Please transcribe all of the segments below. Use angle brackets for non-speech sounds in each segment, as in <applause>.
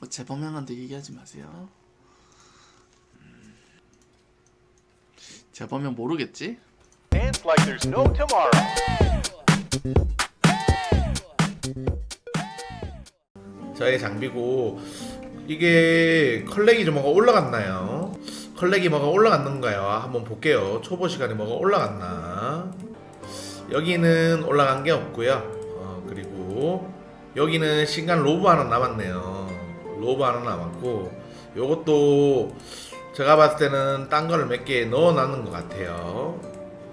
뭐 재범 형한테 얘기하지 마세요. 음. 재범 형 모르겠지? Dance like there's no tomorrow. 저의 장비고 이게 컬렉이 좀 뭐가 올라갔나요? 컬렉이 뭐가 올라갔는가요? 한번 볼게요. 초보 시간에 뭐가 올라갔나? 여기는 올라간 게 없고요. 어, 그리고 여기는 신간 로브 하나 남았네요. 로브 하나 남았고 요것도 제가 봤을 때는 딴 거를 몇 개 넣어놨는 것 같아요.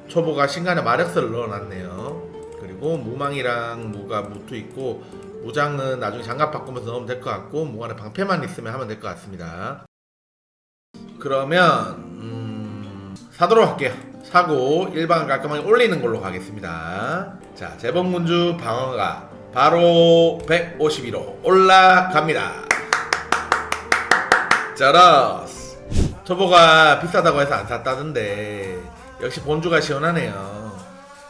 초보가 신간에 마력서를 넣어놨네요. 그리고 무망이랑 무가 무투 있고 무장은 나중에 장갑 바꾸면서 넣으면 될 것 같고 무관에 방패만 있으면 하면 될 것 같습니다. 그러면 음, 사도록 할게요. 사고 일반 깔끔하게 올리는 걸로 가겠습니다. 자 재범군주 방어가 바로 151호 올라갑니다. 짜라스 초보가 비싸다고 해서 안 샀다던데 역시 본주가 시원하네요.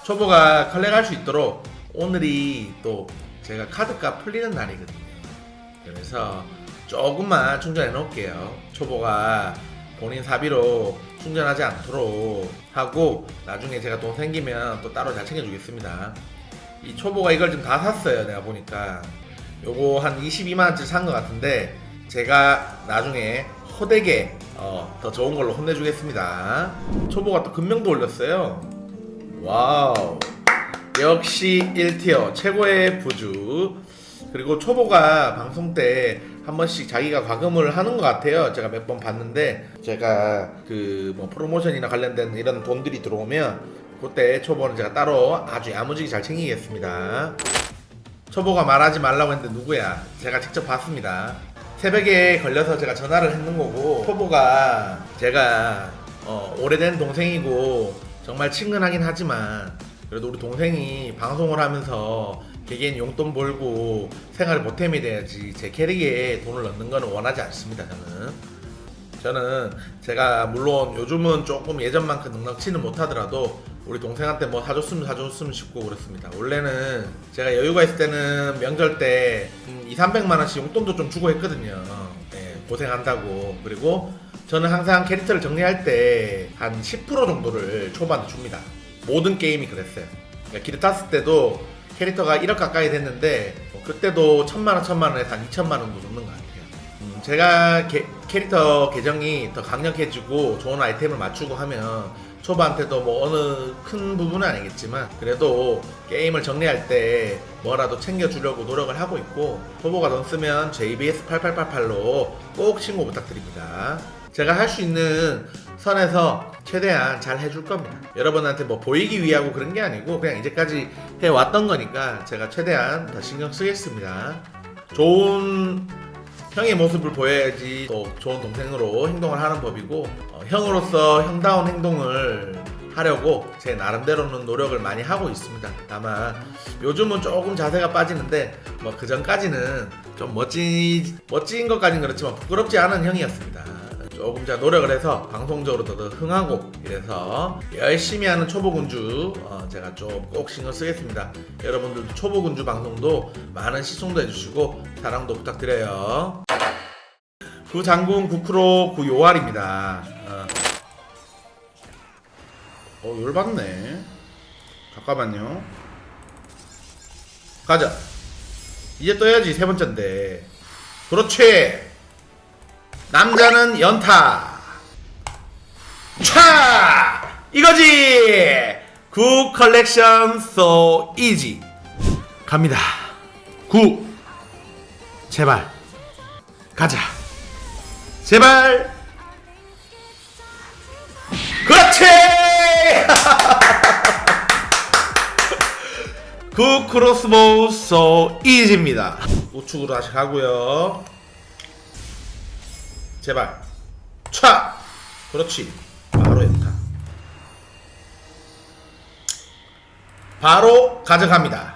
초보가 컬렉할 수 있도록 오늘이 또 제가 카드값 풀리는 날이거든요. 그래서 조금만 충전해 놓을게요. 초보가 본인 사비로 충전하지 않도록 하고 나중에 제가 돈 생기면 또 따로 잘 챙겨주겠습니다. 이 초보가 이걸 지금 다 샀어요. 내가 보니까 요거 한 22만원치 산것 같은데 제가 나중에 호되게 어, 더 좋은 걸로 혼내주겠습니다. 초보가 또 금명도 올렸어요. 와우. 역시 1티어 최고의 부주. 그리고 초보가 방송 때 한 번씩 자기가 과금을 하는 것 같아요. 제가 몇 번 봤는데 제가 그 뭐 프로모션이나 관련된 이런 돈들이 들어오면 그때 초보는 제가 따로 아주 야무지게 잘 챙기겠습니다. 초보가 말하지 말라고 했는데 누구야? 제가 직접 봤습니다. 새벽에 걸려서 제가 전화를 했는 거고 초보가 제가 어, 오래된 동생이고 정말 친근하긴 하지만 그래도 우리 동생이 방송을 하면서 개개인 용돈 벌고 생활에 보탬이 돼야지 제 캐릭에 돈을 넣는 거는 원하지 않습니다 저는. 저는 제가 물론 요즘은 조금 예전만큼 넉넉치는 못하더라도 우리 동생한테 뭐 사줬으면 사줬으면 싶고 그렇습니다. 원래는 제가 여유가 있을 때는 명절 때 음, 2, 300만 원씩 용돈도 좀 주고 했거든요. 예, 고생한다고. 그리고 저는 항상 캐릭터를 정리할 때 한 10% 정도를 초반에 줍니다. 모든 게임이 그랬어요. 그러니까 기를 탔을 때도 캐릭터가 1억 가까이 됐는데 뭐 그때도 천만 원, 천만 원에서 한 2천만 원도 줬는 것 같아요. 음, 제가 게- 캐릭터 계정이 더 강력해지고 좋은 아이템을 맞추고 하면 초반한테도 뭐 어느 큰 부분은 아니겠지만 그래도 게임을 정리할 때 뭐라도 챙겨주려고 노력을 하고 있고 초보가 돈 쓰면 JBS 8888로 꼭 신고 부탁드립니다. 제가 할 수 있는 선에서 최대한 잘 해줄 겁니다. 여러분한테 뭐 보이기 위하고 그런 게 아니고 그냥 이제까지 해왔던 거니까 제가 최대한 더 신경 쓰겠습니다. 좋은 형의 모습을 보여야지 또 좋은 동생으로 행동을 하는 법이고 어, 형으로서 형다운 행동을 하려고 제 나름대로는 노력을 많이 하고 있습니다. 다만 요즘은 조금 자세가 빠지는데 뭐 그 전까지는 좀 멋진 멋진 것까지는 그렇지만 부끄럽지 않은 형이었습니다. 조금 제가 노력을 해서 방송적으로 더, 더 흥하고 이래서 열심히 하는 초보군주 어, 제가 좀 꼭 신경 쓰겠습니다. 여러분들도 초보군주 방송도 많은 시청도 해주시고 사랑도 부탁드려요. 구장군 구크로 구요알입니다. 어, 어 열받네. 잠깐만요. 가자. 이제 떠야지 세 번째인데. 그렇지. 남자는 연타. 차! 이거지! 구 컬렉션 so easy. 갑니다. 구. 제발. 가자. 제발. 그렇지! <laughs> 구 크로스보우 so easy입니다. 우측으로 다시 가고요. 제발. 차! 그렇지. 바로 연타. 바로 가져갑니다.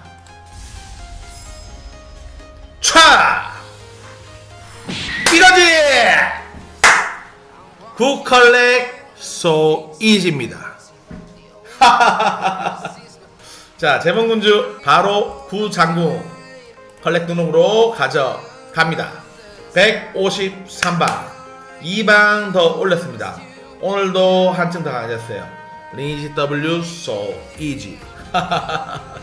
차! 이거지! 구컬렉 easy입니다. 자, 재봉군주 바로 구장군 컬렉 등록으로 가져갑니다. 153방 2방 더 올렸습니다. 오늘도 한층 더 강해졌어요. 리니지 W so easy <laughs>